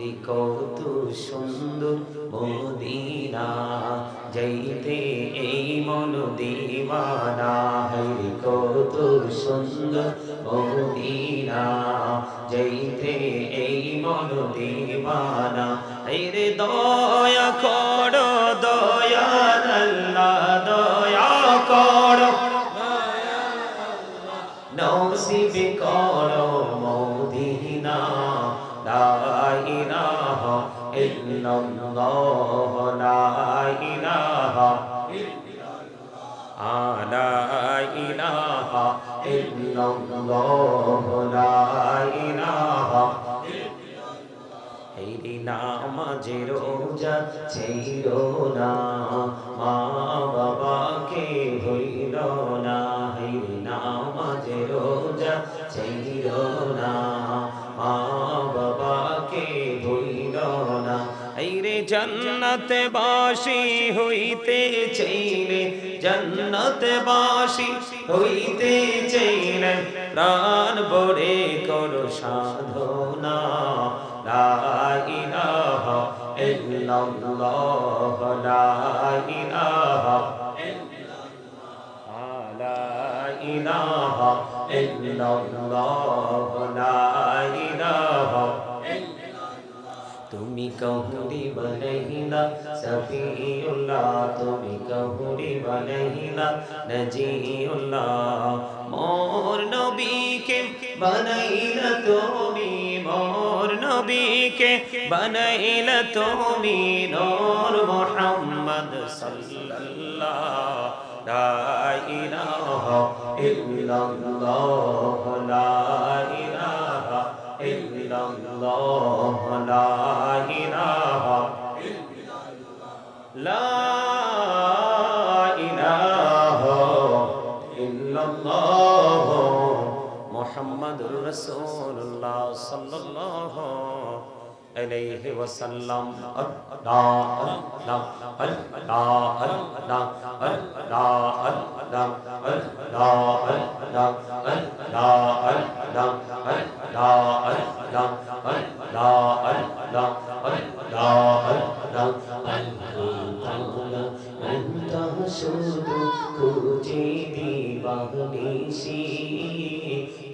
রে কত সুন্দর মদিনা। যাইতে এই মন দিওয়ানা রে কত সুন্দর মদিনা যাইতে এই মন দিওয়ানা রে দয়া করো ইল্লাল্লাহ লা ইলাহা لا إله إلا الله لا إله হেরি নামাজে মা বাবাকে ভুল জন্নতে বাসি হইতে চাইলে জন্নতে বাসি হইতে চাইলে প্রাণ বড়ে করো সাধনা। লা ইলাহা ইল্লাল্লাহ, লা ইলাহা লা ইলাহা ইল্লাল্লাহ। তুমি কহুরি বনহিলা সফিউল্লাহ তুমি কহুরি বনহিলা নজিউল্লাহ। মোর নবীকে বনাইলা তুমি, মোর নবীকে বনাইলা তুমি, নূর মুহাম্মদ সাল্লাল্লাহ লা ইলাহা ইল্লাল্লাহ, লা ইলাহা ইল্লাল্লাহ, লা মুহাম্মাদুর রাসূলুল্লাহ সাল্লাল্লাহু আলাইহি ওয়াসাল্লাম আল্লাহ আল্লাহ আল্লাহ আল্লাহ আল্লাহ আল্লাহ আল্লাহ আল্লাহ আল্লাহ আল্লাহ আল্লাহ আল্লাহ আল্লাহ আল্লাহ আল্লাহ আল্লাহ আল্লাহ শুধু খুঁজে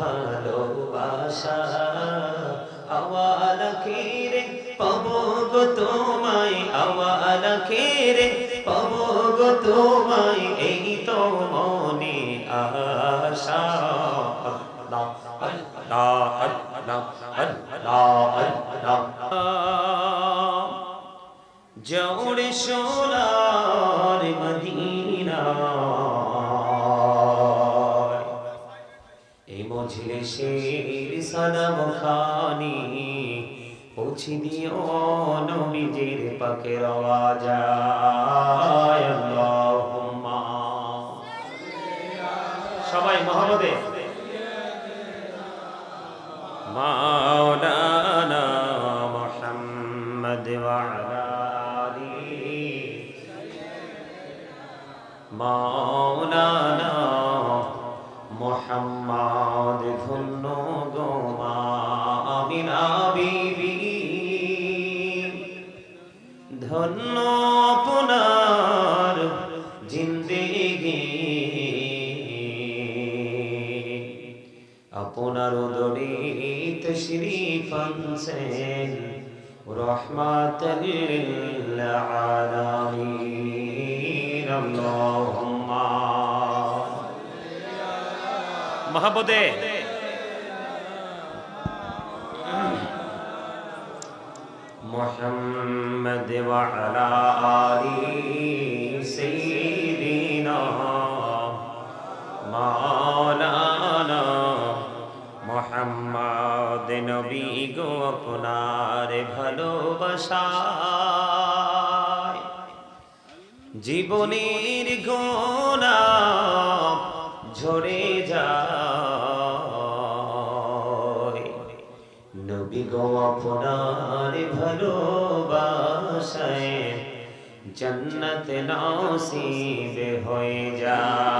ভালোবাসা مولانا محمد وعلى آله مولانا حسين ورحمة للعالمين. اللهم محبوبة. محمد আপনার ভালোবাসায়। জীবনের গোনা ঝরে যায়। নবী গো আপনার ভালোবাসায় জন্নত নসিব হয়ে যায়।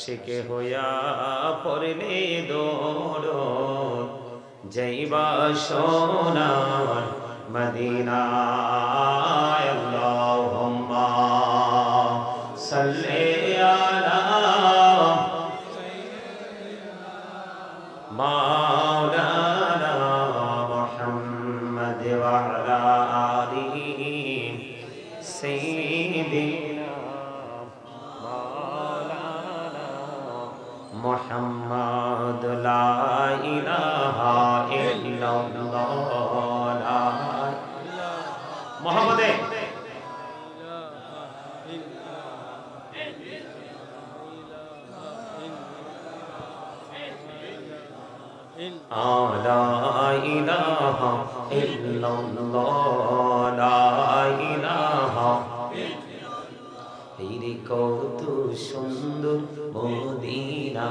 আশিকে হইয়া পড়লে দৌড়। যাইবা সোনার মদিনায় ইলাহা হেরে কত সুন্দর মদিনা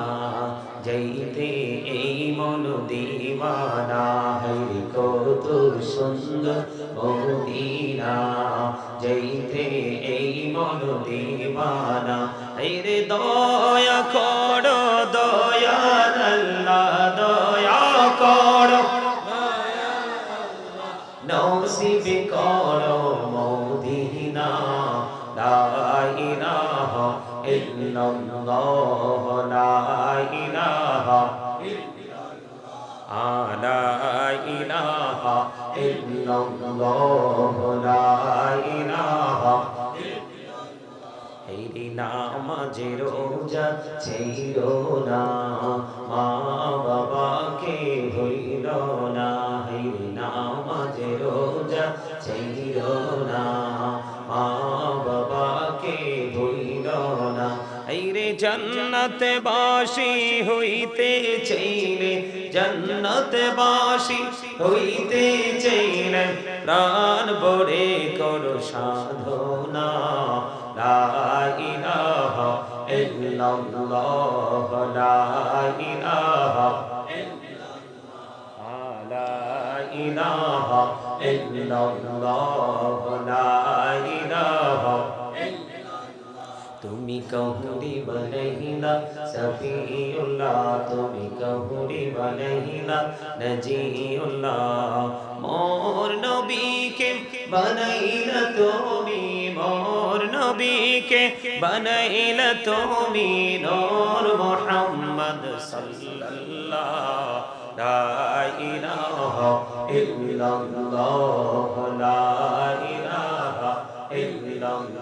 যাইতে এই মন দিওয়ানা হেরে কত সুন্দর মদিনা যাইতে এই মন দিওয়ানা হেরে দয়া করো ইল্লাল্লাহ, লা ইলাহা আলা ইলাহা ইল্লাল্লাহ, লা ইলাহা হেরি নামাজে রোজা ছিল না, মা বাবাকে জন্নতে বাসি হইতে চাইলে জন্নতে বাসি হইতে চাইলে প্রাণ বড়ে করো সাধনা। লা ইলাহা ইল্লাল্লাহ, লা ইলাহা লা ইলাহা ইল্লাল্লাহ তুমি কহুরি বনহিলা সফিউল্লাহ তুমি কহুরি বনহিলা নজিউল্লাহ। মোর নবীকে বনাইলা তুমি, মোর নবীকে বনাইলা তুমি, নূর মুহাম্মদ সাল্লাল্লাহ। লা ইলাহা ইল্লাল্লাহ, লা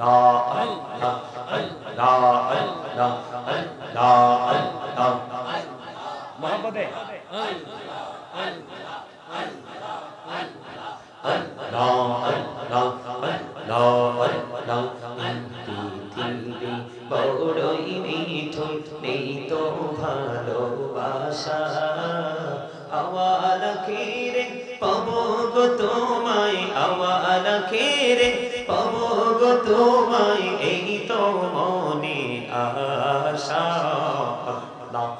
আল্লাহ আল্লাহ আল্লাহ আল্লাহ আল্লাহ আল্লাহ মহাপদে পৃথিবী বড়ই মিঠুন নেই তো ভালোবাসা আওয়াল খেরে পাব গো তোমায় আওয়াল খেরে পাব গো তোমায় এই তো মনে আশা। আল্লাহ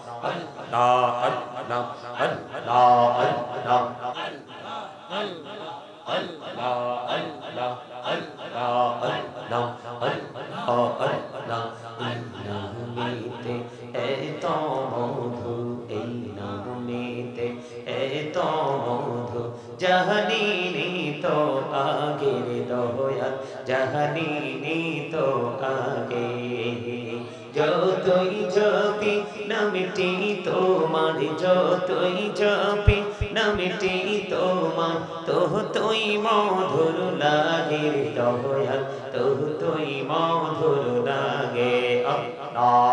জাহানি তো আগের দয়াল জাহানি তো আগে। যতই জপি, নামটি তোমার, যতই জপি, নামটি তোমার। তো তুই মধুর লাগে দয়াল তো তুই মধুর লাগে। আল্লাহ।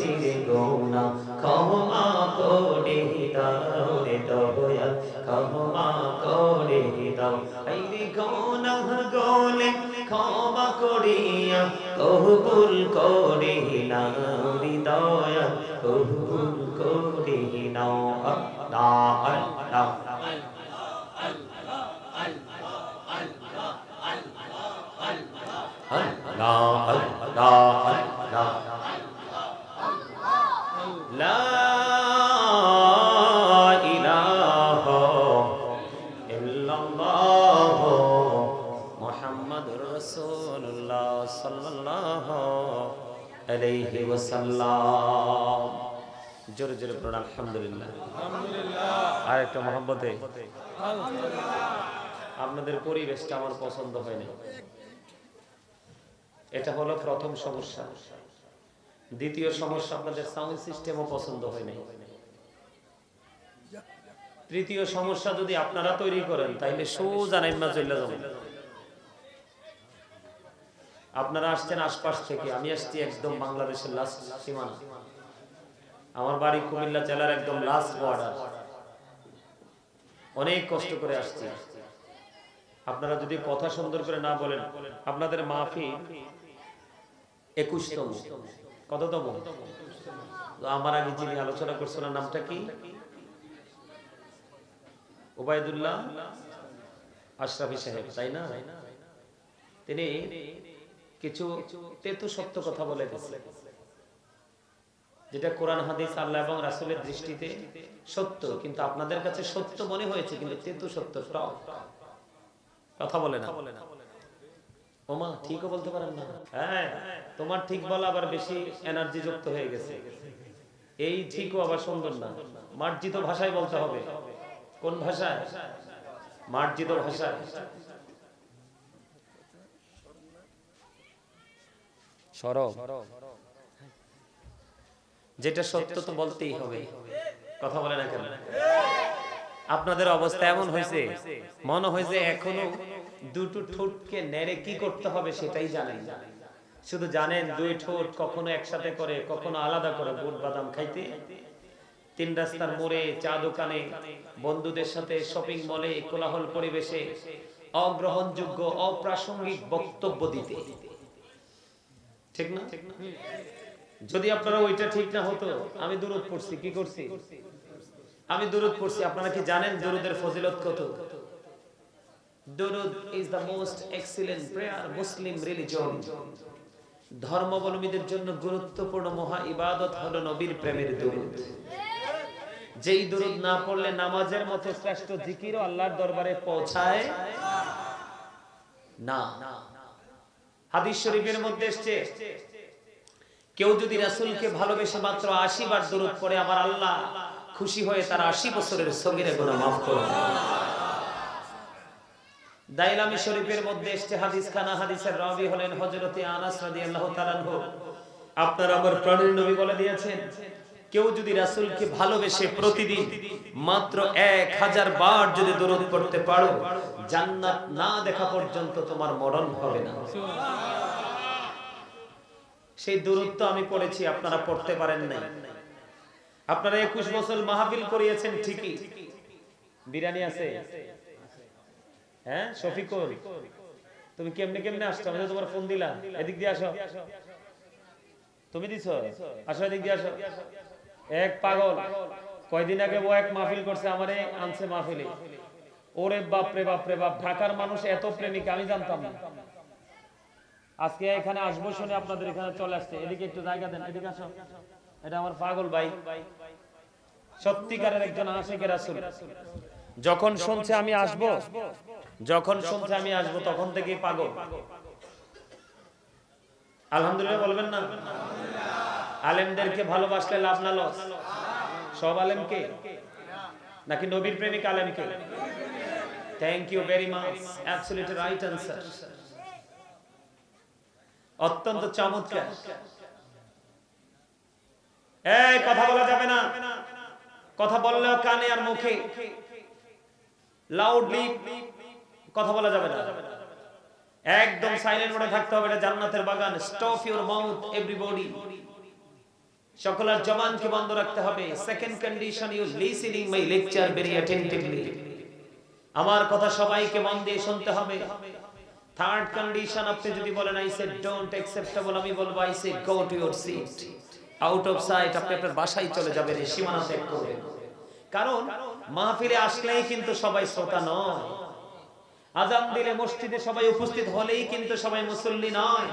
করসিরে গৌনা ক্ষমা করে দাও রে ক্ষমা করে দাও গৌনা গোলে ক্ষমা করিয়া কবুল করে নাও রে করে নাও আল্লাহ। জোরে জোরে পড়ুন আলহামদুলিল্লাহ। আর একটা মোহাম্মতে আপনাদের পরিবেশটা আমার পছন্দ হয়নি। এটা হলো প্রথম সমস্যা। দ্বিতীয় সমস্যা, আপনাদের সাউন্ড সিস্টেমও পছন্দ হয় নাই তৃতীয় সমস্যা, যদি আপনারা তৈরি করেন তাহলে সোজা নাইমা চলে যাবেন আপনারা আসছেন আশপাশ থেকে, আমি আসছি একদম বাংলাদেশের লাস্ট সীমানা। আমার বাড়ি কুমিল্লা জেলার একদম লাস্ট বর্ডার অনেক কষ্ট করে আসছি। আপনারা যদি কথা সুন্দর করে না বলেন, আপনাদের মাফি একুশতম। কততম? আমার আগে যিনি আলোচনা করছেন নামটা কি? ওবায়দুল্লাহ আশরাফি সাহেব, তাই না? তিনি কিছু তেতু সত্য কথা বলে গেছেন যেটা কোরআন, হাদিস, আল্লাহ এবং রাসূলের দৃষ্টিতে সত্য, কিন্তু আপনাদের কাছে সত্য মনে হয়েছে, কিন্তু তেতু সত্য কথা বলে না। ওমা, ঠিকও বলতে পারেন না। হ্যাঁ তোমার ঠিক বলা আবার বেশি এনার্জি যুক্ত হয়ে গেছে। এই ঠিকও আবার সুন্দর না। মার্জিত ভাষায় বলতে হবে। কোন ভাষায়? মার্জিত ভাষায়। সরব যেটা সত্য তো বলতেই হবে। কথা বলে না কেন আপনাদের অবস্থা এমন হয়েছে মনে হয়েছে এখনও দুটো ঠোঁটকে নেড়ে কি করতে হবে সেটাই জানেন। না শুধু জানেন দুই ঠোঁট কখনো একসাথে করে কখনো আলাদা করে বুট বাদাম খাইতে। তিন রাস্তার মোড়ে চা দোকানে বন্ধুদের সাথে শপিং মলে কোলাহল পরিবেশে অগ্রহণযোগ্য অপ্রাসঙ্গিক বক্তব্য দিতে। ঠিক না? যদি আপনারা ওইটা ঠিক না হতো, আমি দূরত পড়ছি, কি করছি? আমি দূরত পড়ছি, আপনারা কি জানেন দূরদের ফজিলত কত? দুরুদ is the most excellent prayer Muslim religion ধর্মাবলম্বীদের জন্য গুরুত্বপূর্ণ মহা ইবাদত হলো নবীর প্রেমের দুরুদ। যেই দুরুদ না পড়লে নামাজের মতো শ্রেষ্ঠ জিকিরও আল্লাহর দরবারে পৌঁছায় না। হাদিস শরীফের মধ্যে এসছে কেউ যদি রাসূলকে ভালোবেসে মাত্র 80 বার দরুদ পড়ে আমার আল্লাহ খুশি হয়ে তার 80 বছরের সগীরা গুনাহ maaf করে দাইলামি শরীফের মধ্যে এসছে হাদিস খানা হাদিসের রাবি হলেন হযরতে আনাস রাদিয়াল্লাহু আনহু। আপনার আমার প্রাণের নবী বলে দিয়েছেন, কেউ যদি রাসূলকে ভালোবেসে প্রতিদিন মাত্র এক হাজার বার যদি দরুদ পড়তে পারো, জান্নাত না দেখা পর্যন্ত তোমার মরণ হবে না। সেই দূরত্ব আমি পড়েছি, আপনারা পড়তে পারেন নাই। আপনারা একুশ বছর মাহফিল করিয়েছেন, ঠিকই। বিরিয়ানি আছে? হ্যাঁ শফিকুল? তুমি কেমনে কেমনে আসছো? আমি তোমার ফোন দিলাম। এদিক দিয়ে আসো। তুমি দিছো? আসো এদিক দিয়ে আসো। এক পাগল। কয়দিন আগে ও এক মাহফিল করছে, আমারে আনছে মাহফিলে। ওরে বাপরে বাপরে বাপ বাপ, ঢাকার মানুষ এত প্রেমিক, আমি জানতাম না। আজকে এখানে আসব শুনে আপনাদের এখানে চলে আসছে। এদিকে একটু জায়গা দেন, এদিকে আসো। এটা আমার পাগল ভাই। সত্যিকারের একজন আশিকের রাসূল। যখন শুনছে আমি আসব, যখন শুনছে আমি আসব, তখন থেকেই পাগল। আলহামদুলিল্লাহ বলবেন না? আলেমদেরকে ভালোবাসলে লাভ না লস? সব আলেমকে নাকি নবীর প্রেমিক আলেমকে thank you very much absolutely right answer অত্যন্ত চমৎকার। এই কথা বলা যাবে না। কথা বললেও কানে আর মুখে। লাউডলি কথা বলা যাবে না। একদম সাইলেন্ট মোডে থাকতে হবে এটা জান্নাতের বাগান। স্টপ ইওর মাউথ এভরিবডি সকলের জবানকে বন্ধ রাখতে হবে। Second condition you listening my lecture very attentively আমার কথা সবাইকে মন দিয়ে শুনতে হবে। থার্ড কন্ডিশন আপনি যদি বলেন আই সে ডোন্ট অ্যাকসেপ্টেবল আমি বলব I say go to your seat out of sight আপনি আপনার বাসায় চলে যাবেন, এই সীমানা ত্যাগ করবেন। কারণ, মাহফিলে আসলেই কিন্তু সবাই শ্রোতা নয়। আজান দিলে মসজিদে সবাই উপস্থিত হলেই কিন্তু সবাই মুসল্লি নয়।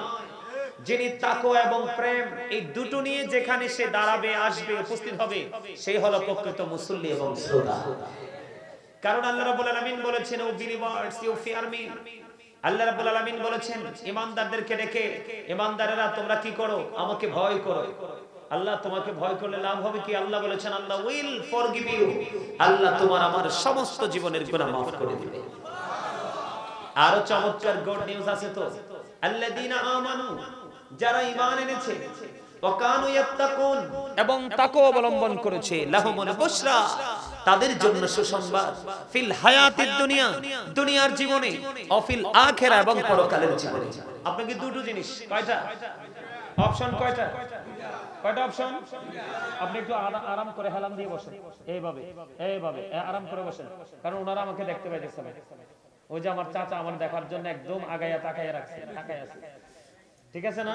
যিনি তাকো এবং প্রেম, এই দুটো নিয়ে যেখানে সে দাঁড়াবে, আসবে, উপস্থিত হবে সেই হলো প্রকৃত মুসল্লি এবং শ্রোতা। কারণ আল্লাহ রাব্বুল আলামিন বলেছেন O believers you fear me আল্লাহ রাব্বুল আলামিন বলেছেন ঈমানদারদেরকে ডেকে ঈমানদারেরা তোমরা কি করো? আমাকে ভয় করো। আল্লাহ তোমাকে ভয় করলে লাভ হবে কি? আল্লাহ বলেছেন, Allah will forgive you Allah তোমার আমার সমস্ত জীবনের গুনাহ maaf করে দিবে। আরও চমৎকার গুড নিউজ আছে তো। আল্লাযীনা আমানু, যারা ঈমান এনেছে ওয়াকানু ইয়াত্তাকুন, এবং তাকও অবলম্বন করেছে, লাহুমুল বুশরা। তাদের জন্য সুসংবাদ। ফিল হায়াতিদ দুনিয়া, দুনিয়ার জীবনে অফিল আখিরা এবং পরকালের জীবনে। আপনাকে দুটো জিনিস? কয়টা? অপশন কয়টা? কয়টা অপশন? আপনি একটু আরাম করে হেলান দিয়ে বসেন। এইভাবে এইভাবে আরাম করে বসেন। কারণ ওনারা আমাকে দেখতে পাইতেছে ওই যে আমার চাচা আমার দেখার জন্য একদম আগাইয়া তাকাইয়া রাখছে তাকাই আছে। ঠিক আছে না?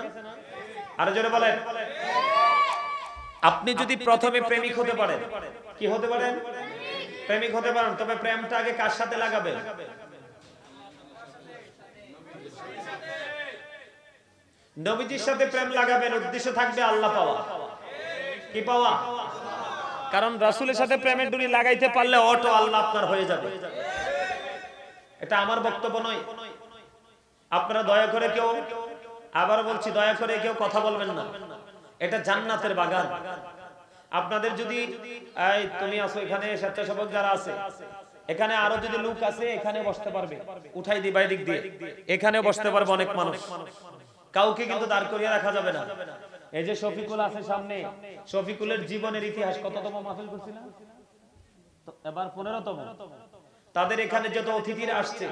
আরও জোরে বলেন। আপনি যদি প্রথমে প্রেমিক হতে পারেন কি হতে পারেন? প্রেমিক হতে পারেন তবে প্রেমটা আগে কার সাথে লাগাবেন? নবীজির সাথে প্রেম লাগাবেন উদ্দেশ্য থাকবে আল্লাহ পাওয়া। কি পাওয়া? কারণ রাসূলের সাথে প্রেমের ডুরি লাগাইতে পারলে অটো আল্লাহ আপনার হয়ে যাবে। এটা আমার বক্তব্য নয়। আপনারা দয়া করে কেউ আবার বলছি দয়া করে কেউ কথা বলবেন না। এটা জান্নাতের বাগান। আপনাদের যদি তুমি আসো এখানে, স্বেচ্ছাসেবক যারা আছে, এখানে আরও যদি লোক আছে, এখানে বসতে পারবে। উঠাই দিই বাইদিক দিয়ে। এখানে বসতে পারবে অনেক মানুষ। কাউকে কিন্তু দাঁড় করিয়ে রাখা যাবে না। এই যে শফিকুল আছে সামনে, শফিকুলের জীবনের ইতিহাস কততম মাহফিল করছিলাম? তো এবার পনেরোতম। তাদের এখানে যত অতিথিরা আসছে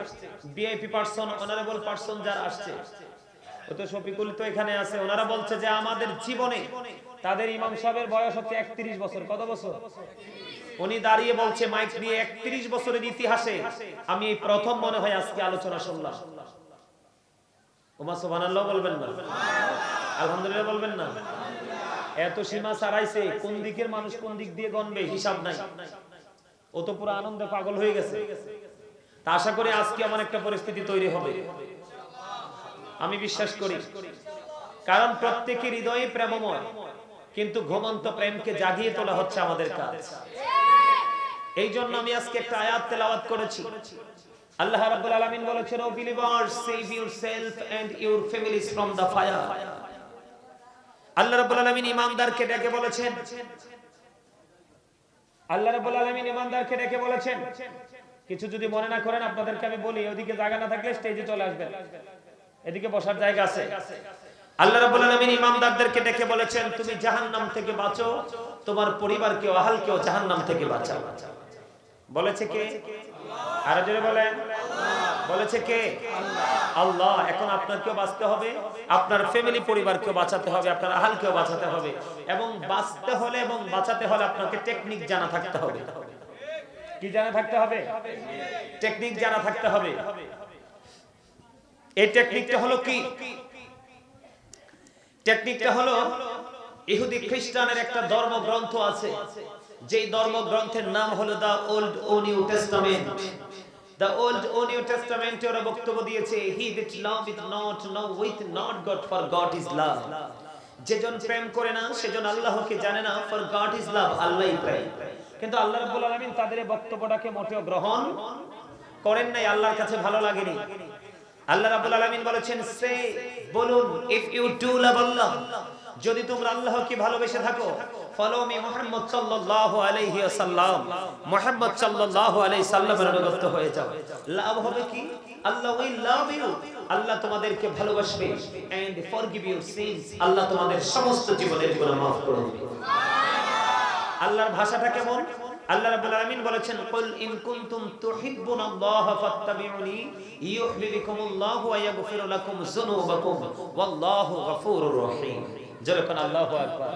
বিআইপি পার্সন অনারেবল পার্সন যারা আসছে আমি এই প্রথম মনে হয় আজকে আলোচনা শুনলাম। বলবেন না? আলহামদুলিল্লাহ বলবেন না? এত সীমা ছাড়াইছে, কোন দিকের মানুষ কোন দিক দিয়ে গণবে হিসাব নাই। ও তো পুরো আনন্দে পাগল হয়ে গেছে। তা আশা করি আজকে এমন একটা পরিস্থিতি তৈরি হবে। আমি বিশ্বাস করি। কারণ প্রত্যেকের হৃদয়ে প্রেমময়, কিন্তু ঘুমন্ত প্রেমকে জাগিয়ে তোলা হচ্ছে আমাদের কাজ। এই জন্য আমি আজকে একটা আয়াত তেলাওয়াত করেছি। আল্লাহ রাব্বুল আলামিন বলেছেন, O believers save yourself and your families from the fire আল্লাহ রাব্বুল আলামিন ইমানদারকে ডেকে বলেছেন। আল্লাহ রাব্বুল আলামিন ইমানদারকে ডেকে বলেছেন। কিছু যদি মনে না করেন, আপনাদেরকে আমি বলি, ওদিকে জায়গা না থাকলে স্টেজে চলে আসবেন। এদিকে বসার জায়গা আছে। আল্লাহ রাব্বুল আলামিন ইমানদারদেরকে ডেকে বলেছেন তুমি জাহান্নাম থেকে বাঁচো তোমার পরিবারকে আহালকেও জাহান্নাম থেকে বাঁচাও। বলেছে কে? আরও জোরে বলেন। বলেছে কে? আল্লাহ এখন আপনাকেও বাঁচতে হবে আপনার ফ্যামিলি পরিবারকেও বাঁচাতে হবে আপনার আহালকেও বাঁচাতে হবে এবং বাঁচতে হলে এবং বাঁচাতে হলে আপনাকে টেকনিক জানা থাকতে হবে। কি জানা থাকতে হবে? টেকনিক জানা থাকতে হবে। এই টেকনিকটা হলো কি? টেকনিকটা হলো ইহুদি খ্রিস্টানের একটা ধর্মগ্রন্থ আছে, যেই ধর্মগ্রন্থের নাম হলো দা ওল্ড ও নিউ টেস্টামেন্ট। দা ওল্ড ও নিউ টেস্টামেন্টে ওরা বক্তব্য দিয়েছে he that love is not no with not God for God is love যেজন প্রেম করে না সেজন আল্লাহকে জানে না ফর গড ইজ লাভ আল্লাহই প্রেম। কিন্তু আল্লাহ রাব্বুল আলামিন তাদের বক্তব্যটাকে মোটেও গ্রহণ করেন নাই, আল্লাহর কাছে ভালো লাগেনি। আল্লাহ রাব্বুল আলামিন বলেছেন, সে বলুন ইফ ইউ ডু লাভ আল্লাহ যদি তোমরা আল্লাহকে ভালোবেসে থাকো ফলো মি মুহাম্মদ সাল্লাল্লাহু আলাইহি ওয়াসাল্লাম। মুহাম্মদ সাল্লাল্লাহু আলাইহি সাল্লামের অনুগত হয়ে যাও। লাভ হবে কি? আল্লাহ উইল লাভ ইউ আল্লাহ তোমাদেরকে ভালোবাসবে। এন্ড ফরগিভ ইউর সিনস আল্লাহ তোমাদের সমস্ত জীবনের গুনাহ মাফ করে দিবে। আল্লাহর ভাষাটা কেমন? আল্লাহ রাব্বুল আলামিন বলেছেন, কুল ইন কুনতুম ফাত্তাবিউনি ইউহিব্বুকুমুল্লাহু ওয়া লাকুম যুনুবাকুম, ওয়াল্লাহু গফুরুর রহিম। আল্লাহু আকবার।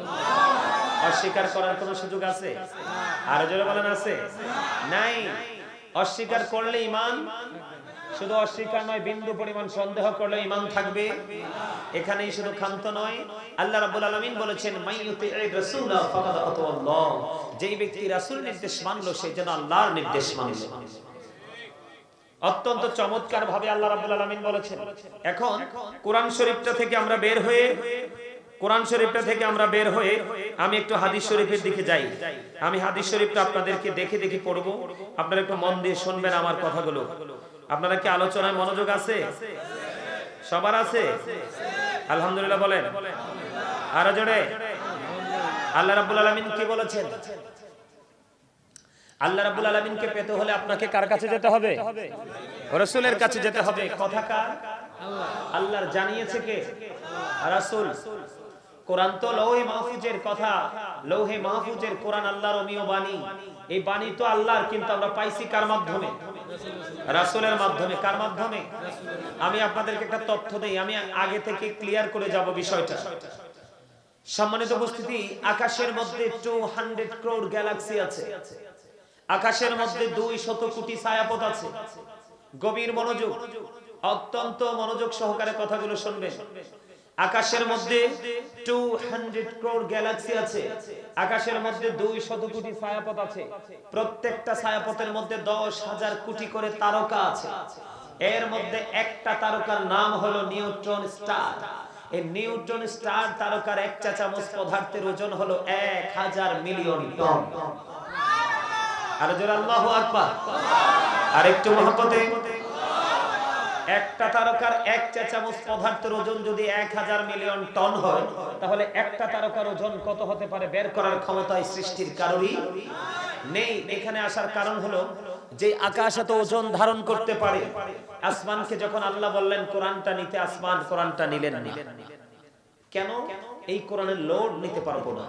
অস্বীকার করার কোনো সুযোগ আছে? আর জোরে বলেন, আছে? নাই। অস্বীকার করলে ঈমান? শুধু অস্বীকার নয়, বিন্দু পরিমাণ সন্দেহ করলে ঈমান থাকবে। এখানেই শুধু ক্ষান্ত নয় আল্লাহ রাব্বুল আলামিন বলেছেন ফাকাদ আতাল্লাহ যেই ব্যক্তি রাসূল নির্দেশ মানলো, সে যেন আল্লাহর নির্দেশ মানলো। অত্যন্ত চমৎকার ভাবে আল্লাহ রাব্বুল আলামিন বলেছেন, এখন কোরআন শরীফটা থেকে আমরা বের হয়ে, কোরআন শরীফটা থেকে আমরা বের হয়ে আমি একটু হাদিস শরীফের দিকে যাই। আমি হাদিস শরীফটা আপনাদেরকে দেখে দেখে পড়ব। আপনারা একটু মন দিয়ে শুনবেন আমার কথাগুলো। আপনারা কি আলোচনায় মনোযোগ আছে? সবার আছে? আলহামদুলিল্লাহ বলেন। আরও জোরে। আল্লাহ রাব্বুল আলামিন কি বলেছেন? আল্লাহ রাব্বুল আলামিনকে পেতে হলে আপনাকে কার কাছে যেতে হবে? রাসূলের কাছে যেতে হবে। কথা কার? আল্লাহর জানিয়েছে কে? রাসূল। কোরআন তো লৌহে মাহফুজের কথা। লৌহে মাহফুজের কোরআন আল্লাহর অমীয় বাণী। এই বাণী তো আল্লাহর, কিন্তু আমরা পাইছি কার মাধ্যমে? রাসূলের মাধ্যমে। কার মাধ্যমে? আমি আপনাদেরকে একটা তথ্য দেই। আমি আগে থেকে ক্লিয়ার করে যাব বিষয়টা। সম্মানিত উপস্থিতি, আকাশের মধ্যে 200 ক্রোড় গ্যালাক্সি আছে। আকাশের মধ্যে দুই শত কোটি ছায়াপথ আছে। গভীর মনোযোগ, অত্যন্ত মনোযোগ সহকারে কথাগুলো শুনবেন। আকাশের মধ্যে 200 ক্রোড় গ্যালাক্সি আছে। আকাশের মধ্যে দুই শত কোটি ছায়াপথ আছে। প্রত্যেকটা ছায়াপথের মধ্যে দশ হাজার কোটি করে তারকা আছে। এর মধ্যে একটা তারকার নাম হলো নিউট্রন স্টার। এই নিউট্রন স্টার তারকার এক চা চামচ পদার্থের ওজন হলো এক হাজার মিলিয়ন টন। একটু তারকার এক ওজন যদি এক হাজার মিলিয়ন টন হয়, তাহলে একটা তারকার ওজন কত হতে পারে? বের করার ক্ষমতায় সৃষ্টির নেই। এখানে আসার কারণ হলো যে আকাশ এত ওজন ধারণ করতে পারে। আসমানকে যখন আল্লাহ বললেন, কোরআনটা নিতে আসমান, কোরআনটা নিলেন না। কেন? এই কোরআনের লোড নিতে পারব না।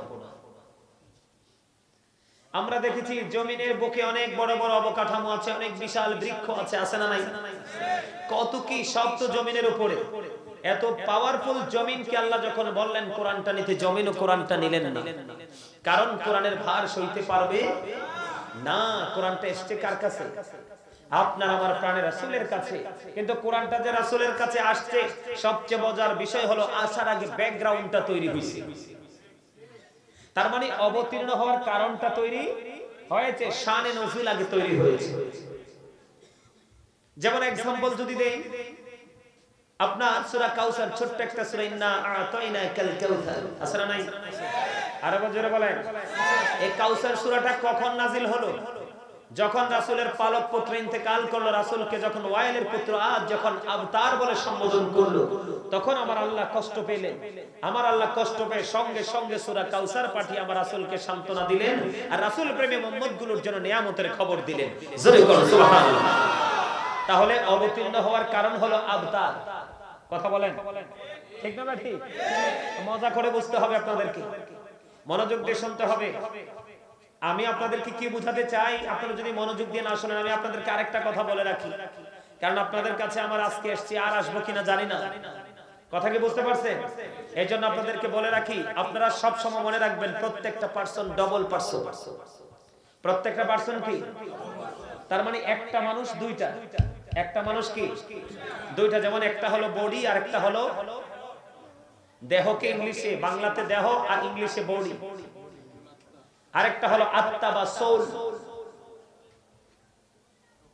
আমরা দেখেছি জমিনের বুকে অনেক বড় বড় অবকাঠামো আছে, অনেক বিশাল বৃক্ষ আছে আছে না নাই? কত কি তো জমিনের উপরে। এত পাওয়ারফুল জমিন জমিনকে আল্লাহ যখন বললেন, কোরআনটা নিতে জমিন ও কোরআনটা নিলেন না। কারণ কোরআনের ভার সইতে পারবে না, কোরআনটা এসছে কার কাছে? আপনার আমার প্রাণের রাসূলের কাছে। কিন্তু কোরআনটা যে রাসূলের কাছে আসছে, সবচেয়ে মজার বিষয় হলো আসার আগে ব্যাকগ্রাউন্ডটা তৈরি হয়েছে। তার মানে অবতীর্ণ হওয়ার কারণটা তৈরি হয়েছে, শানে নজরুল আগে তৈরি হয়েছে। যেমন এক্সাম্পল যদি দেই, আপনার সূরা কাউসার ছোট্ট একটা সূরা, ইন্না আতাইনা কাল কাউসার না নাই? আমার আল্লাহ কষ্ট পেয়ে সঙ্গে সঙ্গে সূরা কাউসার পাঠিয়ে আমার দিলেন আর রাসূল প্রেমী মুহাম্মদগুলোর জন্য নিয়ামতের খবর দিলেন। তাহলে অবতীর্ণ হওয়ার কারণ হলো আবতার। কথা বলেন। ঠিক না ঠিক? মজা করে বুঝতে হবে আপনাদেরকে। মনোযোগ দিয়ে শুনতে হবে। আমি আপনাদেরকে কি বোঝাতে চাই? আপনারা যদি মনোযোগ দিয়ে না শোনেন, আমি আপনাদেরকে আরেকটা কথা বলে রাখি। কারণ আপনাদের কাছে আমার আজকে এসছি, আর আসব কিনা জানি না। কথা কি বুঝতে পারছেন? এই জন্য আপনাদেরকে বলে রাখি, আপনারা সব সময় মনে রাখবেন, প্রত্যেকটা পার্সন ডবল পার্সন প্রত্যেকটা পার্সন কি? তার মানে একটা মানুষ দুইটা। একটা মানুষ কি? দুইটা। যেমন একটা হলো বডি আর একটা হলো দেহকে ইংলিশে, বাংলাতে দেহ আর ইংলিশে বডি আরেকটা হলো আত্মা বা সোল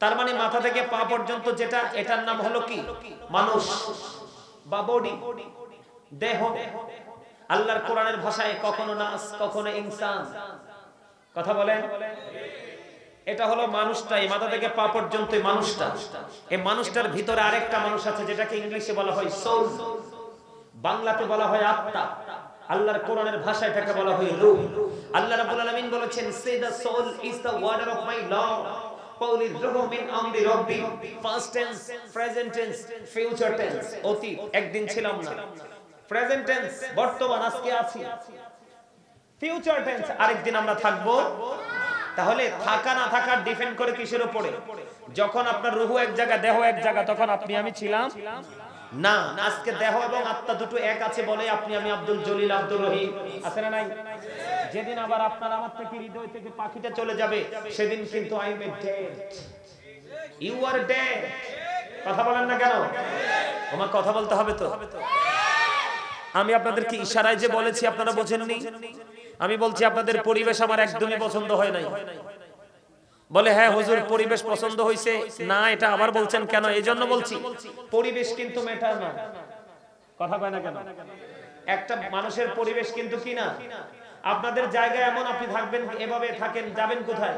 তার মানে মাথা থেকে পা পর্যন্ত যেটা, এটার নাম হলো কি? মানুষ বা বডি। দেহ। আল্লাহর কোরআনের ভাষায় কখনো নাস, কখনো ইনসান। কথা বলেন? এটা হলো মানুষটাই মাথা থেকে পা পর্যন্ত মানুষটা। এই মানুষটার ভিতরে আরেকটা মানুষ আছে, যেটাকে ইংলিশে বলা হয় সোল বাংলাতে বলা হয় আত্মা। আল্লাহর কোরআনের ভাষায় এটাকে বলা হয় রূহ। আল্লাহ রাব্বুল আলামিন বলেছেন say the soul is the order of my Lord পাউলির রূহ মিন আমরি রব্বি। First tense present tense future tense অতীত। একদিন ছিলাম না। প্রেজেন্ট টেন্স বর্তমান, আজকে আছি। ফিউচার টেন্স আরেকদিন আমরা থাকব। তাহলে থাকা না থাকার ডিফেন্ড করে কিসের উপরে। যখন আপনার রুহু এক জায়গা দেহ এক জায়গা তখন আপনি, আমি ছিলাম না, আজকে দেহ এবং আত্মা দুটো এক আছে বলে আপনি আমি আব্দুল জলিল আব্দুল রহিম। আছে না নাই? যেদিন আবার আপনার আমার থেকে হৃদয় থেকে পাখিটা চলে যাবে, সেদিন কিন্তু I am dead you are dead কথা বলেন না কেন? আমার কথা বলতে হবে তো? আমি আপনাদেরকে ইশারায় যে বলেছি, আপনারা বোঝেননি? আমি বলছি, আপনাদের পরিবেশ আমার একদমই পছন্দ হয় নাই। বলে হ্যাঁ হুজুর পরিবেশ পছন্দ হয়েছে না এটা আবার বলছেন কেন? এই জন্য বলছি। পরিবেশ কিন্তু ম্যাটার না। কথা কয় না কেন? একটা মানুষের পরিবেশ কিন্তু কি না? আপনাদের জায়গায় এমন আপনি থাকবেন এভাবে থাকেন যাবেন কোথায়?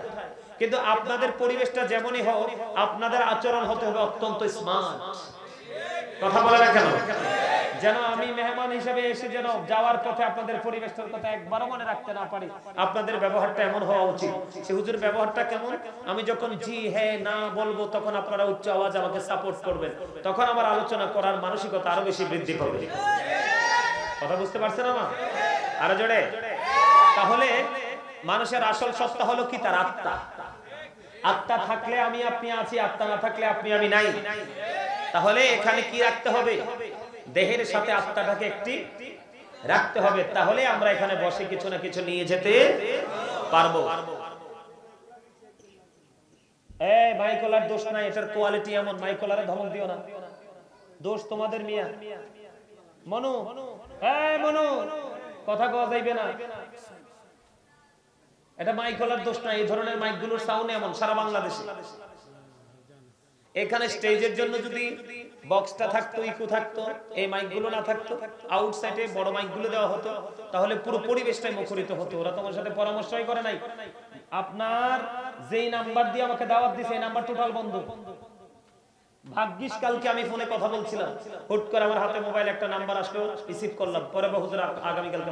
কিন্তু আপনাদের পরিবেশটা যেমনই হোক আপনাদের আচরণ হতে হবে অত্যন্ত স্মার্ট কথা বলে না কেন? যেন আমি মেহমান হিসেবে এসে যেন যাওয়ার পথে আপনাদের পরিবেশটার কথা একবারও মনে রাখতে না পারি। আপনাদের ব্যবহারটা এমন হওয়া উচিত। সে হুজুর, ব্যবহারটা কেমন? আমি যখন জি হ্যাঁ না বলব, তখন আপনারা উচ্চ আওয়াজ আমাকে সাপোর্ট করবেন। তখন আমার আলোচনা করার মানসিকতা আরও বেশি বৃদ্ধি পাবে। কথা বুঝতে পারছেন আমার? আরও জোরে? তাহলে মানুষের আসল সত্তা হলো কি? তার আত্মা। আত্মা থাকলে আমি আপনি আছি, আত্মা না থাকলে আপনি আমি নাই। তাহলে এখানে কি রাখতে হবে? দেহের সাথে আত্মাটাকে একটি রাখতে হবে, তাহলে আমরা এখানে বসে কিছু না কিছু নিয়ে যেতে পারব। দোষ নাই, এটার কোয়ালিটি এমন ধমক দিও না। দোষ তোমাদের মিয়া। মনু মনু, কথা কওয়া যাইবে না। এটা মাইকোলার দোষ নাই, এই ধরনের মাইকগুলোর সাউন্ড এমন, সারা বাংলাদেশে। এখানে স্টেজের জন্য যদি বক্সটা থাকতো, ইকো থাকতো, এই মাইকগুলো না থাকতো আউটসাইডে বড় মাইকগুলো দেওয়া হতো, তাহলে পুরো পরিবেশটাই মুখরিত হতো। ওরা তোমার সাথে পরামর্শই করে নাই। আপনার যেই নাম্বার দিয়ে আমাকে দাওয়াত দিছে, এই নাম্বার টোটাল বন্ধ। ভাগ্যিস কালকে আমি ফোনে কথা বলছিলাম। হুট করে আমার হাতে মোবাইল একটা নাম্বার আসলো, রিসিভ করলাম। পরে বহু আগামী কালকে